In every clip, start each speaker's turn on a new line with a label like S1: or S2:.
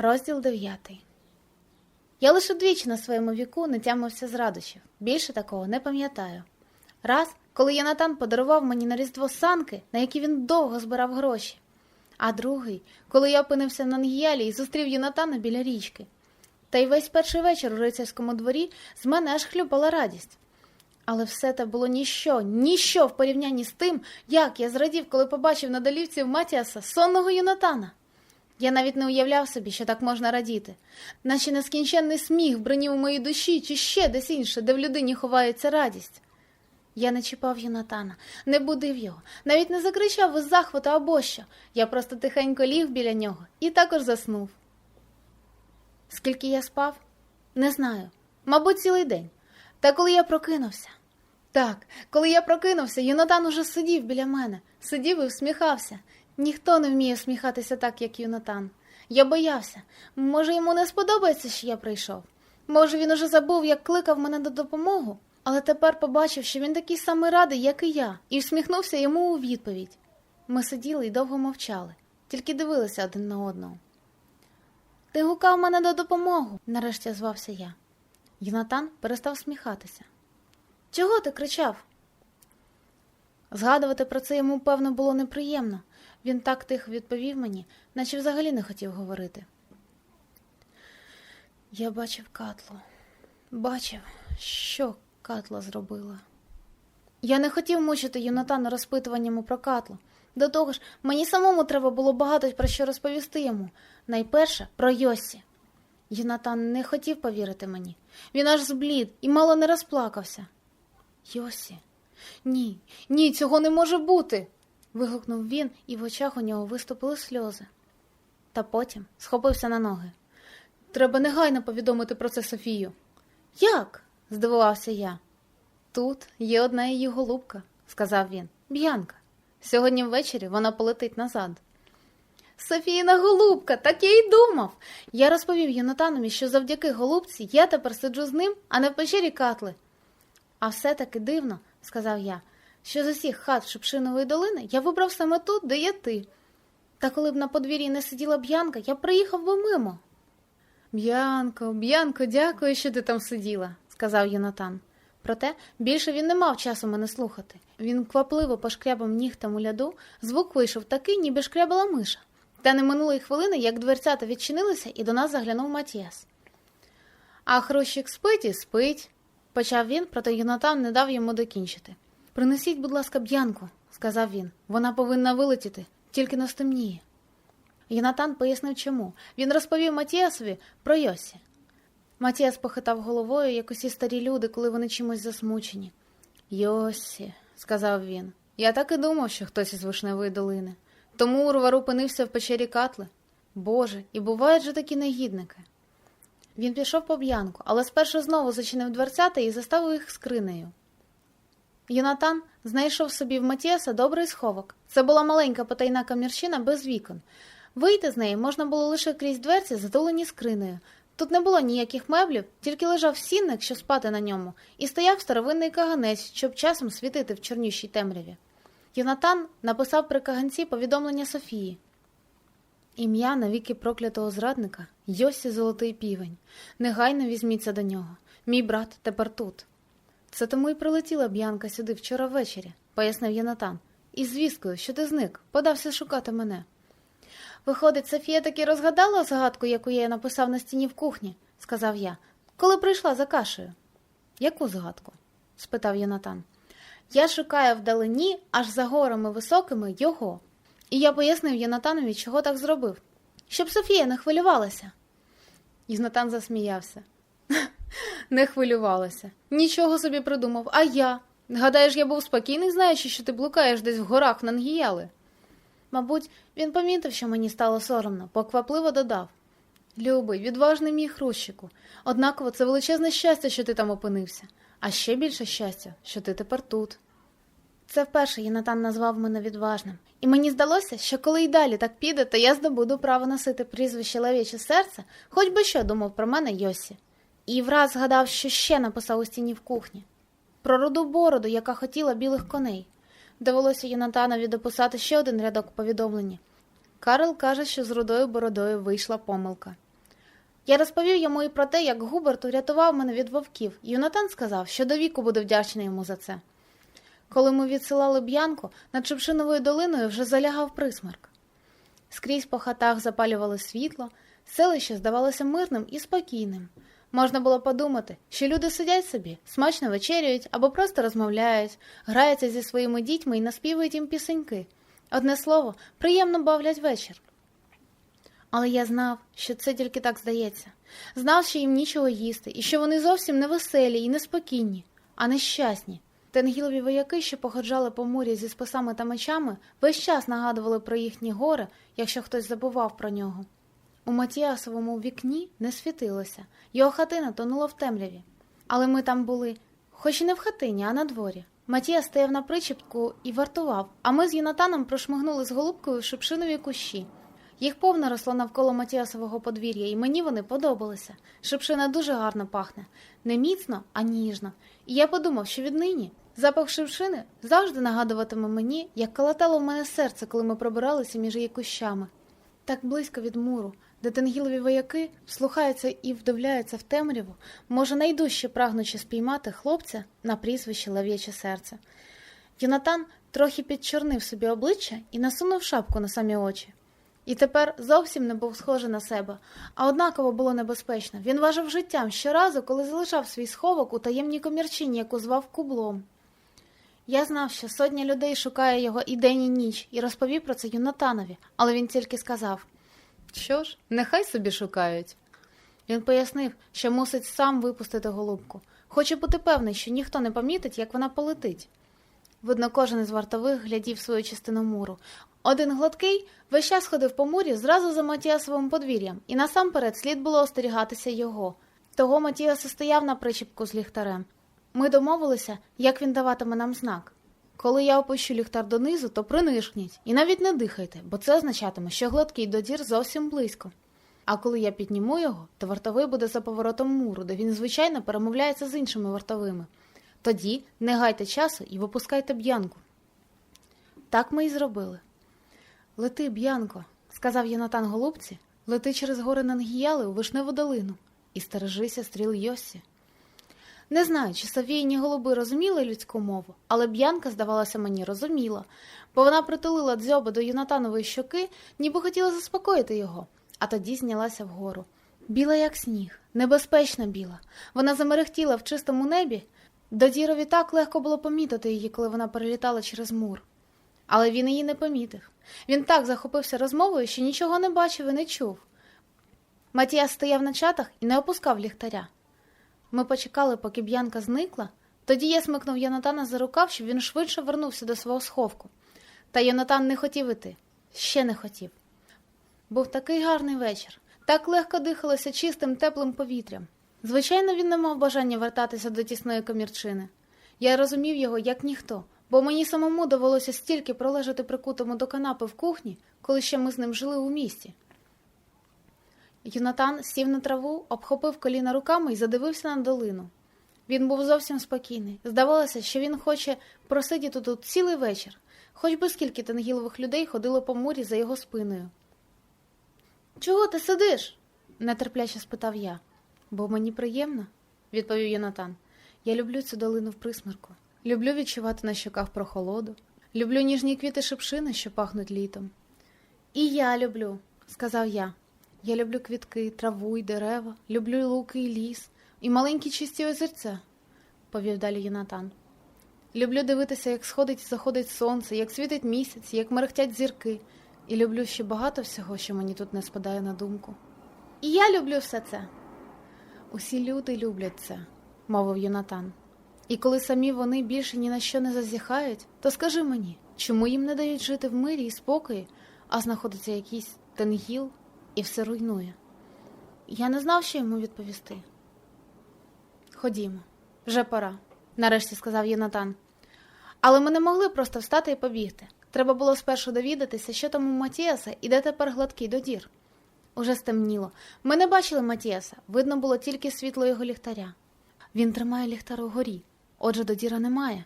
S1: Розділ 9. Я лише двічі на своєму віку не тямився з радощів. Більше такого не пам'ятаю. Раз, коли Янатан подарував мені на Різдво санки, на які він довго збирав гроші. А другий, коли я опинився на Нгіялі і зустрів Янатана біля річки. Та й весь перший вечір у рицарському дворі з мене аж хлюпала радість. Але все те було ніщо, ніщо в порівнянні з тим, як я зрадів, коли побачив на долівці в Матіаса сонного Юнатана. Я навіть не уявляв собі, що так можна радіти, наче нескінченний сміх бринів у моїй душі чи ще десь інше, де в людині ховається радість. Я не чіпав Юнатана, не будив його, навіть не закричав із захвату або що. Я просто тихенько ліг біля нього і також заснув. Скільки я спав? Не знаю. Мабуть, цілий день. Та коли я прокинувся. Так, коли я прокинувся, Юнатан уже сидів біля мене, сидів і всміхався. Ніхто не вміє всміхатися так, як Юнатан. Я боявся. Може, йому не сподобається, що я прийшов. Може, він уже забув, як кликав мене до допомоги, але тепер побачив, що він такий самий радий, як і я, і всміхнувся йому у відповідь. Ми сиділи і довго мовчали, тільки дивилися один на одного. Ти гукав мене до допомоги, нарешті звався я. Юнатан перестав сміхатися. Чого ти кричав? Згадувати про це йому, певно, було неприємно. Він так тихо відповів мені, наче взагалі не хотів говорити. Я бачив Катлу. Бачив, що Катла зробила. Я не хотів мучити Юнатана розпитуваннями про Катлу. До того ж, мені самому треба було багато про що розповісти йому. Найперше про Йосі. Юнатан не хотів повірити мені. Він аж зблід і мало не розплакався. Йосі, ні, ні, цього не може бути. Вигукнув він, і в очах у нього виступили сльози. Та потім схопився на ноги. Треба негайно повідомити про це Софію. Як? здивувався я. Тут є одна її голубка, сказав він. Б'янка. Сьогодні ввечері вона полетить назад. Софіїна голубка, так я й думав. Я розповів Єнотанові, що завдяки голубці я тепер сиджу з ним, а не в печері катли. А все таки дивно, сказав я, що з усіх хат Шепшинової долини я вибрав саме тут, де є ти. Та коли б на подвір'ї не сиділа б'янка, я приїхав би мимо. Б'янко, б'янко, дякую, що ти там сиділа, сказав Єнотан. Проте більше він не мав часу мене слухати. Він квапливо пошкрябав нігтем у ляду, звук вийшов такий, ніби шкрябала миша. Та не минулої хвилини, як дверцята відчинилися, і до нас заглянув Матіас. А хрущик спить і спить, почав він, проте Юнатан не дав йому докінчити. Принесіть, будь ласка, б'янку, сказав він. Вона повинна вилетіти, тільки не стемніє. Юнатан пояснив чому. Він розповів Матіасові про Йосі. Матіас похитав головою, як усі старі люди, коли вони чимось засмучені. Йосі, сказав він, я так і думав, що хтось із вишневої долини. Тому Урвар опинився в печері Катли. Боже, і бувають же такі негідники. Він пішов по б'янку, але спершу знову зачинив дверцята і заставив їх скринею. Юнатан знайшов собі в Матіаса добрий сховок. Це була маленька потайна камірщина без вікон. Вийти з неї можна було лише крізь дверці, затулені скринею. Тут не було ніяких меблів, тільки лежав сінник, щоб спати на ньому, і стояв старовинний каганець, щоб часом світити в чорнющій темряві. Юнатан написав при каганці повідомлення Софії. Ім'я навіки проклятого зрадника Йосі Золотий Півень. Негайно візьміться до нього. Мій брат тепер тут. Це тому й прилетіла б'янка сюди вчора ввечері, пояснив Янатан, із звісткою, що ти зник, подався шукати мене. Виходить, Софія таки розгадала загадку, яку я написав на стіні в кухні, сказав я, коли прийшла за кашею. Яку загадку? спитав Янатан. Я шукаю вдалині, аж за горами високими його. І я пояснив Янатанові, чого так зробив, щоб Софія не хвилювалася. Єнатан засміявся. Не хвилювалася. Нічого собі придумав, а я. Гадаєш, я був спокійний, знаючи, що ти блукаєш десь в горах Нангіяли. Мабуть, він помітив, що мені стало соромно, поквапливо додав. Любий, відважний мій хрущику. Однаково це величезне щастя, що ти там опинився, а ще більше щастя, що ти тепер тут. Це вперше Єнатан назвав мене відважним, і мені здалося, що коли й далі так піде, то я здобуду право носити прізвище лев'яче серце, хоч би що думав про мене Йосі. І враз згадав, що ще написав у стіні в кухні про руду бороду, яка хотіла білих коней. Довелося Єнатанові дописати ще один рядок повідомлення. Карл каже, що з рудою бородою вийшла помилка. Я розповів йому і про те, як Губерт урятував мене від вовків, Юнатан сказав, що до віку буде вдячний йому за це. Коли ми відсилали б'янку, над Шипшиновою долиною вже залягав присмерк. Скрізь по хатах запалювали світло, селище здавалося мирним і спокійним. Можна було подумати, що люди сидять собі, смачно вечерюють або просто розмовляють, граються зі своїми дітьми і наспівують їм пісеньки. Одне слово, приємно бавлять вечір. Але я знав, що це тільки так здається. Знав, що їм нічого їсти, і що вони зовсім не веселі і неспокійні, а нещасні. Тенгілові вояки, що походжали по морі зі списами та мечами, весь час нагадували про їхні гори, якщо хтось забував про нього. У Матіасовому вікні не світилося, його хатина тонула в темряві. Але ми там були, хоч і не в хатині, а на дворі. Матія стояв на причепку і вартував, а ми з Юнатаном прошмигнули з голубкою в шипшинові кущі. Їх повно росло навколо Матіасового подвір'я, і мені вони подобалися. Шипшина дуже гарно пахне, не міцно, а ніжно. І я подумав, що віднині запах шипшини завжди нагадуватиме мені, як калатало в мене серце, коли ми пробиралися між її кущами. Так близько від муру, де тенгілові вояки вслухаються і вдивляються в темряву, може найдужче прагнучи спіймати хлопця на прізвище Лав'яче серце. Юнатан трохи підчорнив собі обличчя і насунув шапку на самі очі. І тепер зовсім не був схожий на себе, а однаково було небезпечно. Він важив життям щоразу, коли залишав свій сховок у таємній комірчині, яку звав кублом. Я знав, що сотня людей шукає його і день, і ніч, і розповів про це Юнатанові, але він тільки сказав що ж, нехай собі шукають. Він пояснив, що мусить сам випустити голубку. Хоче бути певний, що ніхто не помітить, як вона полетить. Видно, кожен із вартових глядів свою частину муру. Один гладкий весь час ходив по мурі зразу за Матіасовим подвір'ям, і насамперед слід було остерігатися його. Того Матіас стояв на причіпку з ліхтарем. Ми домовилися, як він даватиме нам знак. Коли я опущу ліхтар донизу, то принишкніть і навіть не дихайте, бо це означатиме, що гладкий додір зовсім близько. А коли я підніму його, то вартовий буде за поворотом муру, де він, звичайно, перемовляється з іншими вартовими. Тоді не гайте часу і випускайте б'янку. Так ми і зробили. Лети, б'янко, сказав Єнатан голубці, лети через гори Нангіяли у вишневу долину і стережися стріл Йосі. Не знаю, чи Софійні голуби розуміли людську мову, але б'янка, здавалося мені, розуміла, бо вона притулила дзьоба до Юнатанової щоки, ніби хотіла заспокоїти його, а тоді знялася вгору. Біла, як сніг, небезпечна біла. Вона замерехтіла в чистому небі. До Дірові так легко було помітити її, коли вона перелітала через мур. Але він її не помітив. Він так захопився розмовою, що нічого не бачив і не чув. Матіас стояв на чатах і не опускав ліхтаря. Ми почекали, поки б'янка зникла. Тоді я смикнув Йонатана за рукав, щоб він швидше вернувся до свого сховку. Та Йонатан не хотів іти, ще не хотів. Був такий гарний вечір, так легко дихалося чистим, теплим повітрям. Звичайно, він не мав бажання вертатися до тісної комірчини. Я розумів його, як ніхто, бо мені самому довелося стільки пролежати прикутому до канапи в кухні, коли ще ми з ним жили у місті. Юнатан сів на траву, обхопив коліна руками і задивився на долину. Він був зовсім спокійний. Здавалося, що він хоче просидіти тут цілий вечір, хоч би скільки тенгілових людей ходило по мурі за його спиною. Чого ти сидиш? нетерпляче спитав я. Бо мені приємно, відповів Йонатан. Я люблю цю долину в присмерку. Люблю відчувати на щоках прохолоду. Люблю ніжні квіти шипшини, що пахнуть літом. І я люблю, сказав я. Я люблю квітки, траву й дерева, люблю луки й ліс, і маленькі чисті озерця, повів далі Єнатан. Люблю дивитися, як сходить і заходить сонце, як світить місяць, як мерехтять зірки, і люблю ще багато всього, що мені тут не спадає на думку. І я люблю все це. Усі люди люблять це, мовив Юнатан. І коли самі вони більше ні на що не зазіхають, то скажи мені, чому їм не дають жити в мирі і спокої, а знаходиться якийсь тенгіл і все руйнує. Я не знав, що йому відповісти. Ходімо, вже пора, нарешті сказав Єнатан. Але ми не могли просто встати і побігти. Треба було спершу довідатися, що там у Матіаса і де тепер гладкий додір. Уже стемніло. Ми не бачили Матіаса, видно було тільки світло його ліхтаря. Він тримає ліхтар угорі, отже, додіра немає,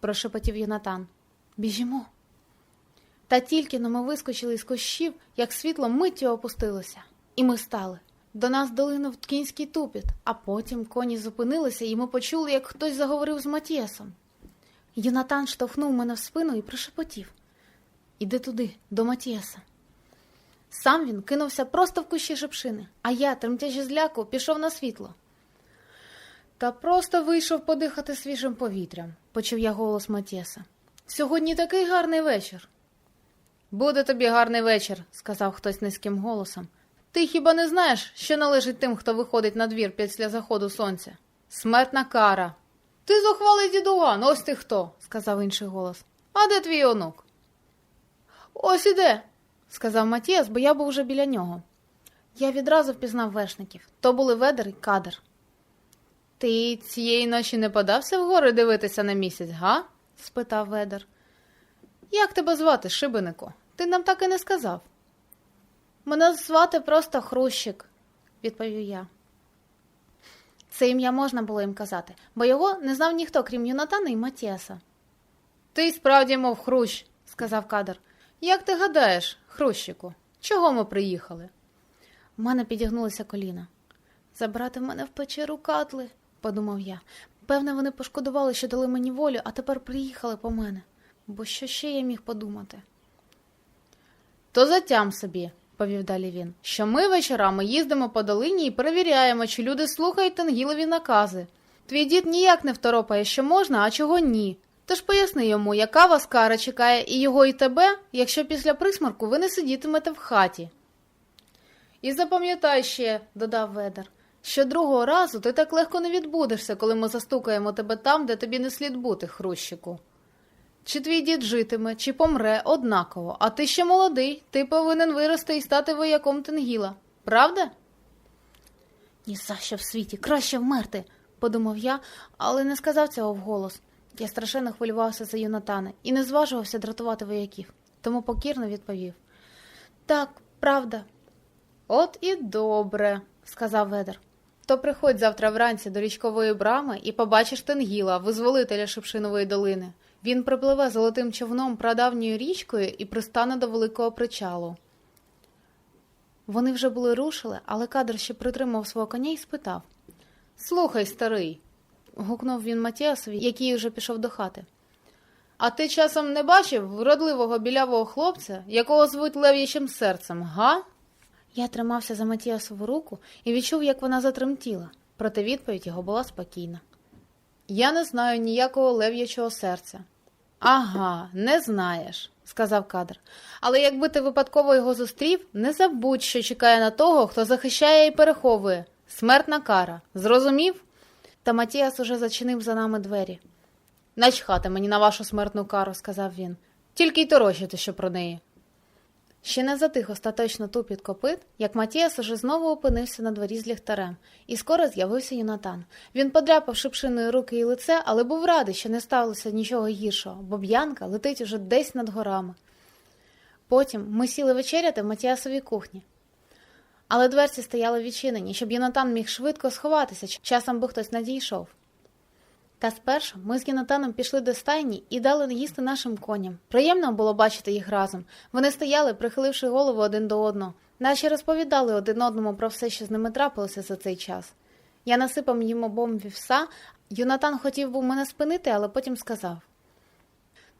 S1: прошепотів Єнатан. Біжімо. Та тільки но ми вискочили з кущів, як світло миттю опустилося, і ми стали. до нас долинув кінський тупіт, а потім коні зупинилися, і ми почули, як хтось заговорив з Матіасом. Юнатан штовхнув мене в спину і прошепотів Іди туди, до Матіаса. Сам він кинувся просто в кущі шипшини, а я, тремтячи зляку, пішов на світло. Та просто вийшов подихати свіжим повітрям, почув я голос Матіаса. Сьогодні такий гарний вечір. Буде тобі гарний вечір, сказав хтось низьким голосом. Ти хіба не знаєш, що належить тим, хто виходить на двір після заходу сонця? Смертна кара. Ти зухвалий дідуган, ось ти хто, сказав інший голос. А де твій онук? Ось іде, сказав Матіас, бо я був вже біля нього. Я відразу впізнав вершників. То були ведер і кадр. Ти цієї ночі не подався вгори дивитися на місяць, га? спитав ведер. Як тебе звати, шибенику? Ти нам так і не сказав. Мене звати просто Хрущик, відповів я. Це ім'я можна було їм казати, бо його не знав ніхто, крім Юнатана і Матіаса. Ти справді, мов хрущ, сказав кадр. Як ти гадаєш, Хрущику, чого ми приїхали? У мене підігнулися коліна. Забрати мене в печеру катли, подумав я. Певне, вони пошкодували, що дали мені волю, а тепер приїхали по мене. Бо що ще я міг подумати? То затям собі, повів далі він, що ми вечорами їздимо по долині і перевіряємо, чи люди слухають Тенгілові накази. Твій дід ніяк не второпає, що можна, а чого ні. Тож поясни йому, яка вас кара чекає і його, і тебе, якщо після присмарку ви не сидітимете в хаті. І запам'ятай ще, додав ведер, що другого разу ти так легко не відбудешся, коли ми застукаємо тебе там, де тобі не слід бути, хрущику. Чи твій дід житиме, чи помре однаково, а ти ще молодий, ти повинен вирости і стати вояком Тенгіла. Правда? Ні за що в світі, краще вмерти, подумав я, але не сказав цього вголос. Я страшенно хвилювався за Юнатана і не зважувався дратувати вояків, тому покірно відповів. Так, правда. От і добре, сказав ведер. То приходь завтра вранці до річкової брами і побачиш Тенгіла, визволителя Шипшинової долини. Він припливе золотим човном прадавньою річкою і пристане до великого причалу. Вони вже були рушили, але кадр ще притримав свого коня і спитав Слухай, старий, гукнув він Матіасові, який уже пішов до хати. А ти часом не бачив вродливого білявого хлопця, якого звуть Лев'ячим серцем, га? Я тримався за Матіасову руку і відчув, як вона затремтіла, проте відповідь його була спокійна. Я не знаю ніякого лев'ячого серця. Ага, не знаєш, сказав кадр. Але якби ти випадково його зустрів, не забудь, що чекає на того, хто захищає і переховує. Смертна кара. Зрозумів? Та Матіас уже зачинив за нами двері. Начхати мені на вашу смертну кару, сказав він. Тільки й торочити, що про неї. Ще не затих остаточно тупіт копит, як Матіас уже знову опинився на дворі з ліхтарем, і скоро з'явився Юнатан. Він подряпав шипшиною руки і лице, але був радий, що не сталося нічого гіршого, бо б'янка летить уже десь над горами. Потім ми сіли вечеряти в Матіасовій кухні. Але дверці стояли відчинені, щоб Юнатан міг швидко сховатися, часом би хтось надійшов. Та спершу ми з Єнатаном пішли до стайні і дали їсти нашим коням. Приємно було бачити їх разом. Вони стояли, прихиливши голову один до одного, наче розповідали один одному про все, що з ними трапилося за цей час. Я насипав їм обом вівса. Юнатан хотів був мене спинити, але потім сказав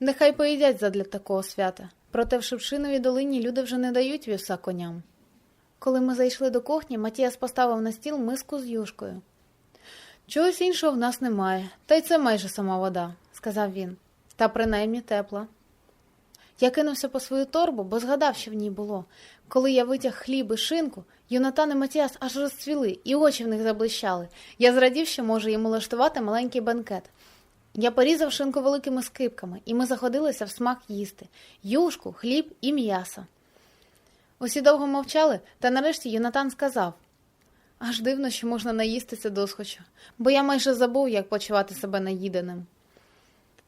S1: Нехай поїдять задля такого свята. Проте в Шевшиновій долині люди вже не дають вівса коням. Коли ми зайшли до кухні, Матіас поставив на стіл миску з юшкою. Чогось іншого в нас немає, та й це майже сама вода, сказав він, та принаймні тепла. Я кинувся по свою торбу, бо згадав, що в ній було. Коли я витяг хліб і шинку, Юнатан і Матіас аж розцвіли, і очі в них заблищали. Я зрадів, що можу їм улаштувати маленький банкет. Я порізав шинку великими скипками, і ми заходилися в смак їсти юшку, хліб і м'ясо. Усі довго мовчали, та нарешті Юнатан сказав Аж дивно, що можна наїстися досхоча, бо я майже забув, як почувати себе наїденим.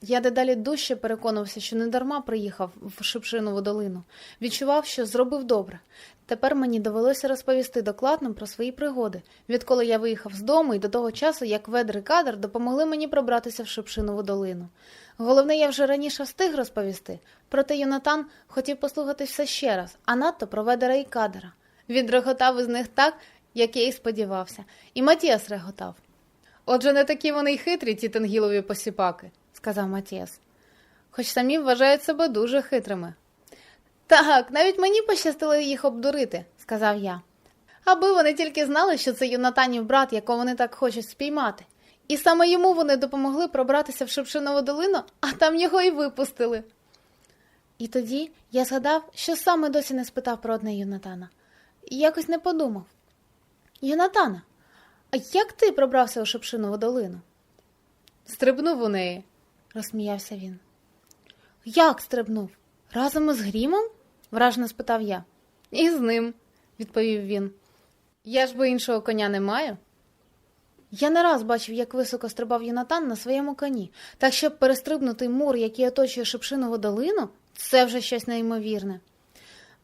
S1: Я дедалі дужче переконався, що недарма приїхав в Шипшинову долину, відчував, що зробив добре. Тепер мені довелося розповісти докладно про свої пригоди, відколи я виїхав з дому і до того часу, як ведри кадр допомогли мені пробратися в Шипшинову долину. Головне, я вже раніше встиг розповісти, проте Йонатан хотів послухати все ще раз, а надто про ведера і кадра. Він реготав із них так, як я і сподівався, і Матіас реготав. Отже, не такі вони й хитрі, ті тенгілові посіпаки, сказав Матіас. Хоч самі вважають себе дуже хитрими. Так, навіть мені пощастило їх обдурити, сказав я. Аби вони тільки знали, що це Юнатанів брат, якого вони так хочуть спіймати. І саме йому вони допомогли пробратися в Шепшинову долину, а там його і випустили. І тоді я згадав, що саме досі не спитав про одне Юнатана. І якось не подумав. Юнатана, а як ти пробрався у Шепшинову долину? Стрибнув у неї, розсміявся він. Як стрибнув? Разом із грімом? вражено спитав я. І з ним, відповів він. Я ж бо іншого коня не маю. Я не раз бачив, як високо стрибав Юнатан на своєму коні, так щоб перестрибнути мур, який оточує Шепшинову долину, це вже щось неймовірне.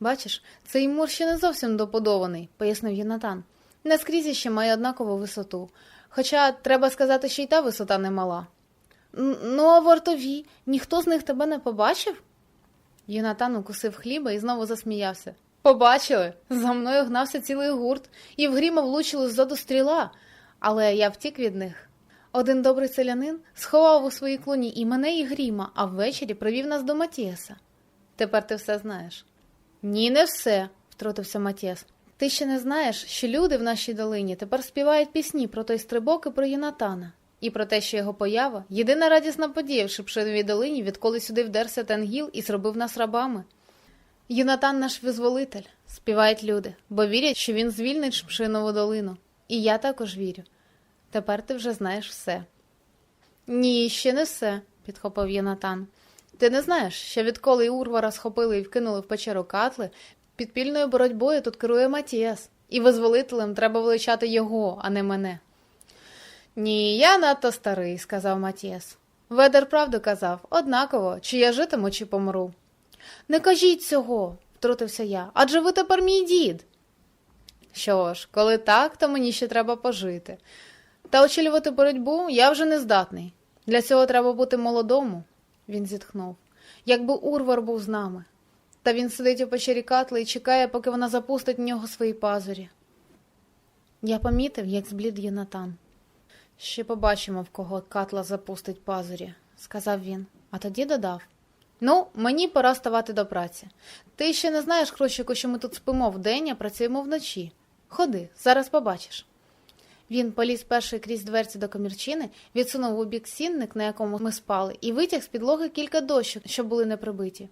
S1: Бачиш, цей мур ще не зовсім доподований, пояснив Юнатан. Не скрізь ще має однакову висоту. Хоча треба сказати, що й та висота немала. «Н- Ну, а вартові, ніхто з них тебе не побачив? Юнатан укусив хліба і знову засміявся. Побачили, за мною гнався цілий гурт, і в гріма влучили ззаду стріла, але я втік від них. Один добрий селянин сховав у своїй клуні і мене, і гріма, а ввечері привів нас до Матіаса. Тепер ти все знаєш. Ні, не все, втрутився Матіас. Ти ще не знаєш, що люди в нашій долині тепер співають пісні про той стрибок і про Юнатана, і про те, що його поява єдина радісна подія в Шипшиновій долині, відколи сюди вдерся Тенгіл і зробив нас рабами. Юнатан наш визволитель, співають люди, бо вірять, що він звільнить Шипшинову долину. І я також вірю. Тепер ти вже знаєш все. Ні, ще не все, підхопив Єнатан. Ти не знаєш, що відколи Урвара схопили і вкинули в печеру катли, підпільною боротьбою тут керує Матіас, і визволителем треба величати його, а не мене. Ні, я надто старий, сказав Матіас. Ведер правду казав, однаково, чи я житиму, чи помру. Не кажіть цього, втрутився я, адже ви тепер мій дід. Що ж, коли так, то мені ще треба пожити. Та очолювати боротьбу я вже не здатний. Для цього треба бути молодому, він зітхнув. Якби Урвар був з нами. Та він сидить у печері Катли і чекає, поки вона запустить в нього свої пазурі. Я помітив, як зблід Єнатан. Ще побачимо, в кого Катла запустить пазурі, сказав він, а тоді додав. Ну, мені пора ставати до праці. Ти ще не знаєш, Хрущику, що ми тут спимо вдень, а працюємо вночі. Ходи, зараз побачиш. Він поліз перший крізь дверці до комірчини, відсунув у бік сінник, на якому ми спали, і витяг з підлоги кілька дощок, що були не прибиті.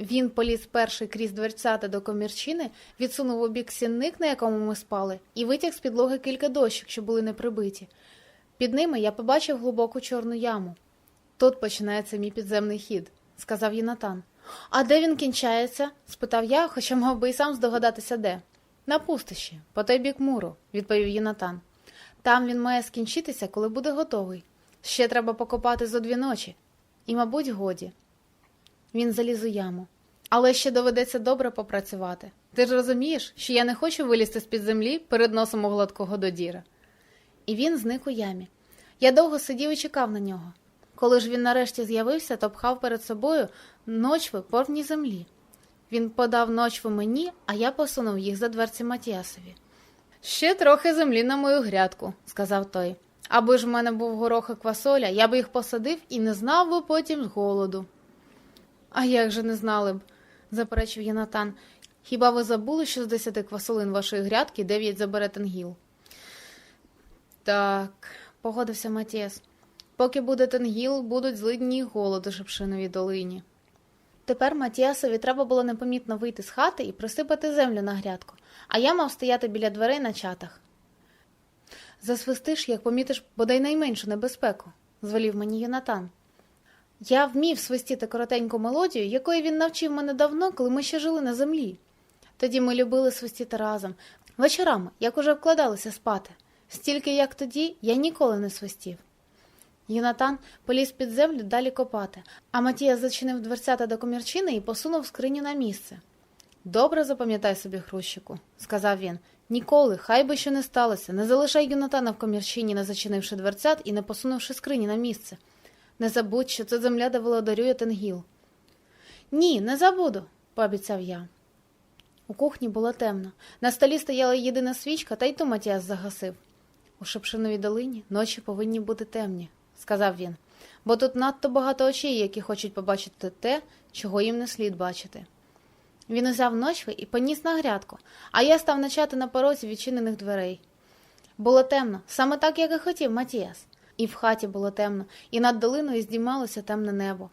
S1: Він поліз перший крізь дверцята до комірчини, відсунув у бік сінник, на якому ми спали, і витяг з підлоги кілька дощок, що були не прибиті. Під ними я побачив глибоку чорну яму. Тут починається мій підземний хід, сказав Єнатан. А де він кінчається? спитав я, хоча мав би і сам здогадатися де. На пустищі, по той бік муру, відповів Єнатан. Там він має скінчитися, коли буде готовий. Ще треба покопати зо дві ночі, і, мабуть, годі. Він заліз у яму. Але ще доведеться добре попрацювати. Ти ж розумієш, що я не хочу вилізти з-під землі перед носом у гладкого додіра. І він зник у ямі. Я довго сидів і чекав на нього. Коли ж він нарешті з'явився, то пхав перед собою ночви повні землі. Він подав ночви мені, а я посунув їх за дверці Матіасові. Ще трохи землі на мою грядку, сказав той. Аби ж в мене був горох і квасоля, я би їх посадив і не знав би потім з голоду. А як же не знали б, заперечив Єнатан. Хіба ви забули, що з десяти квасолин вашої грядки дев'ять забере тенгіл? Так, погодився Матіас. Поки буде тенгіл, будуть злидні й голод у Шепшиновій долині. Тепер Матіасові треба було непомітно вийти з хати і присипати землю на грядку, а я мав стояти біля дверей на чатах. Засвистиш, як помітиш бодай найменшу небезпеку, звелів мені Єнатан. Я вмів свистіти коротеньку мелодію, якої він навчив мене давно, коли ми ще жили на землі. Тоді ми любили свистіти разом, вечорами, як уже вкладалися спати. Стільки, як тоді, я ніколи не свистів. Юнатан поліз під землю далі копати, а Матія зачинив дверцята до комірчини і посунув скриню на місце. Добре запам'ятай собі, Хрущику, сказав він. Ніколи, хай би що не сталося, не залишай Юнатана в комірчині, не зачинивши дверцят і не посунувши скрині на місце. Не забудь, що це земля, де володарює Тенгіл. Ні, не забуду, пообіцяв я. У кухні було темно. На столі стояла єдина свічка, та й ту Матіас загасив. У Шепшиновій долині ночі повинні бути темні, сказав він, бо тут надто багато очей, які хочуть побачити те, чого їм не слід бачити. Він узяв ночви і поніс на грядку, а я став начати на порозі відчинених дверей. Було темно, саме так, як і хотів Матіас. І в хаті було темно, і над долиною здіймалося темне небо.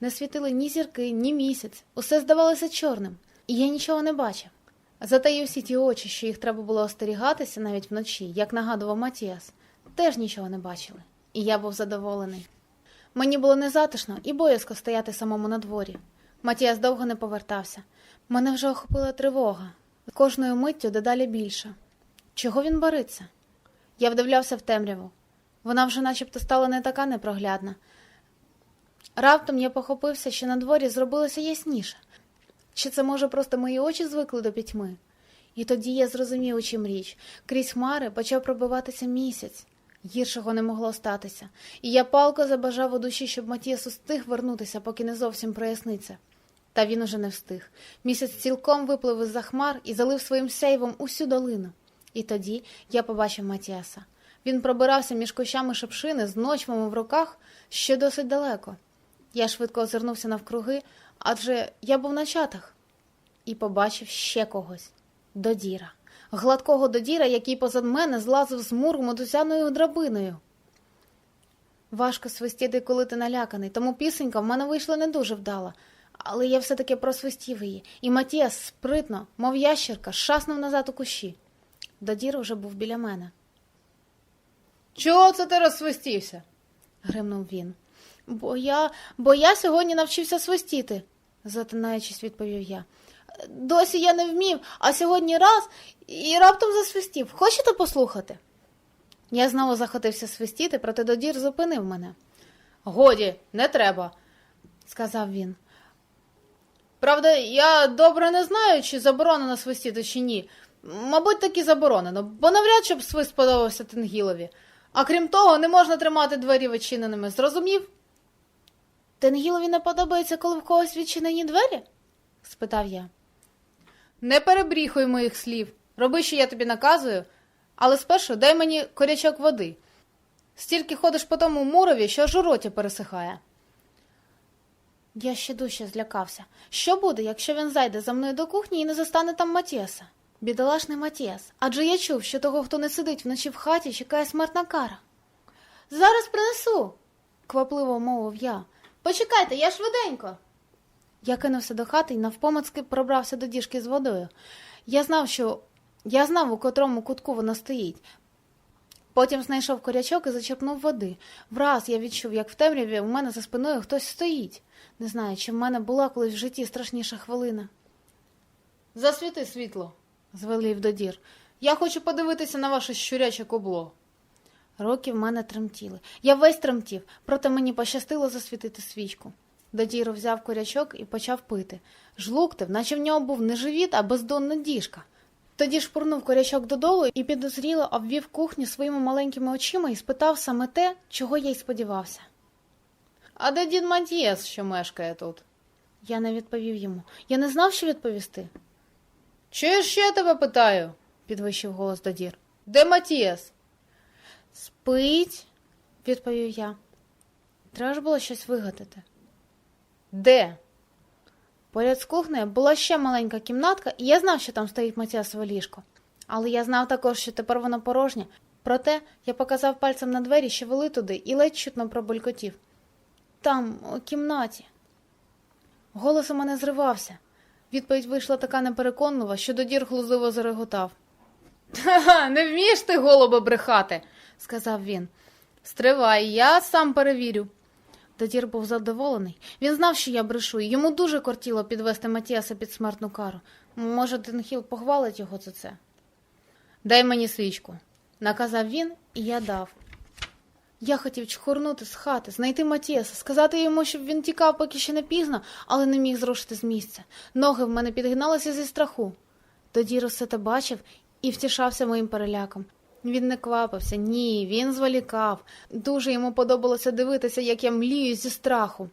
S1: Не світили ні зірки, ні місяць, усе здавалося чорним, і я нічого не бачив. Зате й усі ті очі, що їх треба було остерігатися навіть вночі, як нагадував Матіас, теж нічого не бачили, і я був задоволений. Мені було незатишно і боязко стояти самому на дворі. Матіас довго не повертався. Мене вже охопила тривога, кожною миттю дедалі більше. Чого він бориться? Я вдивлявся в темряву. Вона вже начебто стала не така непроглядна. Раптом я похопився, що на дворі зробилося ясніше. Чи це, може, просто мої очі звикли до пітьми? І тоді я зрозумів, у чим річ. Крізь хмари почав пробиватися місяць. Гіршого не могло статися, і я палко забажав у душі, щоб Матіас устиг вернутися, поки не зовсім проясниться. Та він уже не встиг. Місяць цілком виплив із за хмар і залив своїм сейвом усю долину. І тоді я побачив Матіаса. Він пробирався між кущами шепшини з ночвами в руках ще досить далеко. Я швидко озирнувся навкруги, адже я був на чатах, і побачив ще когось додіра, гладкого додіра, який позад мене злазив з муру мотузяною драбиною. Важко свистіти, коли ти наляканий, тому пісенька в мене вийшла не дуже вдала, але я все-таки просвистів її, і Матіас спритно, мов ящерка, шаснув назад у кущі. Додір уже був біля мене.
S2: Чого це ти розсвистівся?
S1: гримнув він. Бо я, бо я сьогодні навчився свистіти, затинаючись, відповів я. Досі я не вмів, а сьогодні раз і раптом засвистів. Хочете послухати? Я знову захотився свистіти, проте додір зупинив мене,
S2: Годі, не треба.
S1: сказав він.
S2: Правда, я добре не знаю, чи заборонено свистіти, чи ні. Мабуть, таки заборонено, бо навряд чи б свист сподобався Тенгілові. А крім того, не можна тримати двері відчиненими. Зрозумів?
S1: Тенгілові не подобається, коли в когось відчинені двері? спитав я.
S2: Не перебріхуй моїх слів. Роби, що я тобі наказую, але спершу дай мені корячок води. Стільки ходиш по тому мурові, що аж у роті пересихає.
S1: Я ще дужче злякався. Що буде, якщо він зайде за мною до кухні і не застане там Матіаса? Бідолашний Матіас, адже я чув, що того, хто не сидить вночі в хаті, чекає смертна кара. Зараз принесу, квапливо мовив я. Почекайте, я швиденько. Я кинувся до хати і навпомацки пробрався до діжки з водою. Я знав, що я знав, у котрому кутку вона стоїть. Потім знайшов корячок і зачерпнув води. Враз я відчув, як в темряві у мене за спиною хтось стоїть. Не знаю, чи в мене була колись в житті страшніша хвилина.
S2: Засвіти світло,
S1: звелів додір.
S2: Я хочу подивитися на ваше щуряче кубло.
S1: Руки в мене тремтіли. Я весь тремтів, проте мені пощастило засвітити свічку. Додіро взяв корячок і почав пити. Жлуктив, наче в нього був не живіт, а бездонна діжка. Тоді шпурнув корячок додолу і підозріло обвів кухню своїми маленькими очима і спитав саме те, чого я й сподівався.
S2: А де дід Матіас, що мешкає тут?
S1: Я не відповів йому. Я не знав, що відповісти,
S2: Чуєш, я тебе питаю?
S1: підвищив голос додір.
S2: Де Матіас?
S1: Спить, відповів я. Треба ж було щось вигадати.
S2: Де?
S1: Поряд з кухнею була ще маленька кімнатка, і я знав, що там стоїть Матіасове ліжко. Але я знав також, що тепер воно порожнє. Проте я показав пальцем на двері, що вели туди, і ледь чутно пробулькотів. Там, у кімнаті. Голос у мене зривався. Відповідь вийшла така непереконлива, що додір глузливо зареготав.
S2: Ха-ха, не вмієш ти голубе брехати,
S1: сказав він.
S2: Стривай, я сам перевірю.
S1: Додір був задоволений. Він знав, що я брешу, і йому дуже кортіло підвести Матіаса під смертну кару. Може, Денхіл похвалить його за це.
S2: Дай мені свічку.
S1: Наказав він, і я дав. Я хотів чхурнути з хати, знайти Матіаса, сказати йому, щоб він тікав, поки ще не пізно, але не міг зрушити з місця. Ноги в мене підгиналися зі страху. Додір усе те бачив і втішався моїм переляком. Він не квапився, ні, він зволікав. Дуже йому подобалося дивитися, як я млію зі страху.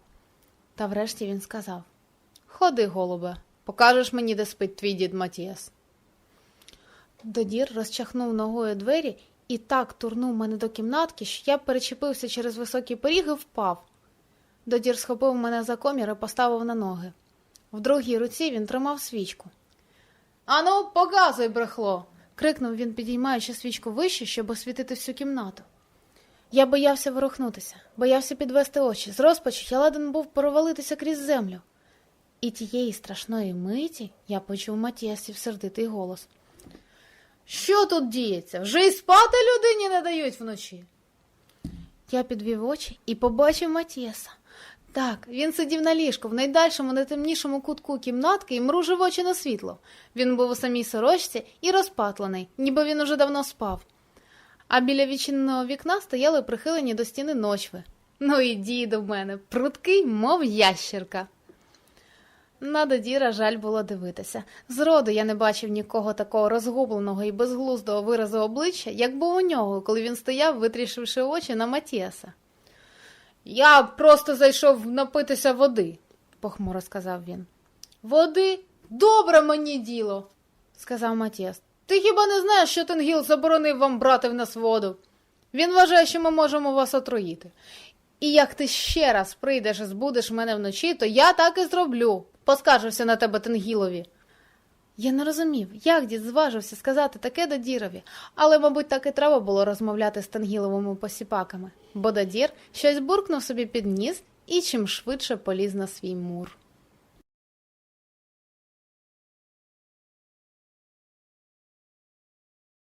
S1: Та врешті він сказав:
S2: Ходи, голубе, Покажеш мені, де спить твій дід Матіас.
S1: Додір розчахнув ногою двері і так турнув мене до кімнатки, що я перечепився через високий поріг і впав. Додір схопив мене за комір і поставив на ноги. В другій руці він тримав свічку.
S2: Ану, показуй, брехло.
S1: крикнув він, підіймаючи свічку вище, щоб освітити всю кімнату. Я боявся ворухнутися, боявся підвести очі. З розпачу я ладен був провалитися крізь землю. І тієї страшної миті я почув Матіасів сердитий голос.
S2: Що тут діється? Вже й спати людині не дають вночі.
S1: Я підвів очі і побачив Матіаса. Так, він сидів на ліжку в найдальшому, найтемнішому кутку кімнатки і мружив очі на світло. Він був у самій сорочці і розпатлений, ніби він уже давно спав. А біля відчиненого вікна стояли прихилені до стіни ночви. Ну і дід у мене, пруткий, мов ящерка. На додіра жаль було дивитися. Зроду я не бачив нікого такого розгубленого і безглуздого виразу обличчя, як був у нього, коли він стояв, витрішивши очі на Матіаса.
S2: Я просто зайшов напитися води,
S1: похмуро сказав він.
S2: Води? Добре мені діло,
S1: Сказав Матіас.
S2: Ти хіба не знаєш, що Тенгіл заборонив вам брати в нас воду? Він вважає, що ми можемо вас отруїти. І як ти ще раз прийдеш і збудеш мене вночі, то я так і зроблю. Поскаржуся на тебе Тенгілові.
S1: Я не розумів, як дід зважився сказати таке Додірові, але, мабуть, так і треба було розмовляти з Тангіловими посіпаками, бо Додір щось буркнув собі під ніс і чим швидше поліз на свій мур.